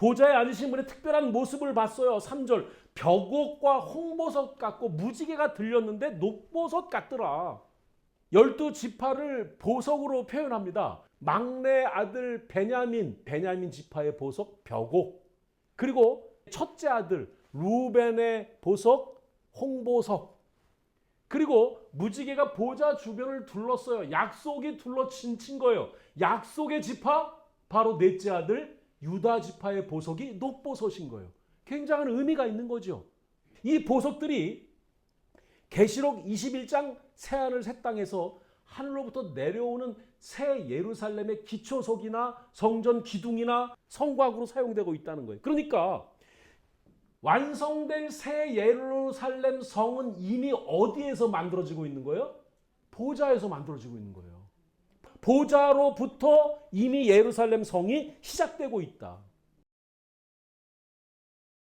보좌에 앉으신 분의 특별한 모습을 봤어요. 3절 벽옥과 홍보석 같고 무지개가 들렸는데 녹보석 같더라. 열두 지파를 보석으로 표현합니다. 막내 아들 베냐민, 베냐민 지파의 보석 벽옥. 그리고 첫째 아들 루벤의 보석 홍보석. 그리고 무지개가 보좌 주변을 둘렀어요. 약속이 둘러친 친 거예요. 약속의 지파 바로 넷째 아들 유다 지파의 보석이 녹보석인 거예요. 굉장한 의미가 있는 거죠. 이 보석들이 계시록 21장 새하늘 새 땅에서 하늘로부터 내려오는 새 예루살렘의 기초석이나 성전 기둥이나 성곽으로 사용되고 있다는 거예요. 그러니까 완성된 새 예루살렘 성은 이미 어디에서 만들어지고 있는 거예요? 보좌에서 만들어지고 있는 거예요. 보좌로부터 이미 예루살렘 성이 시작되고 있다.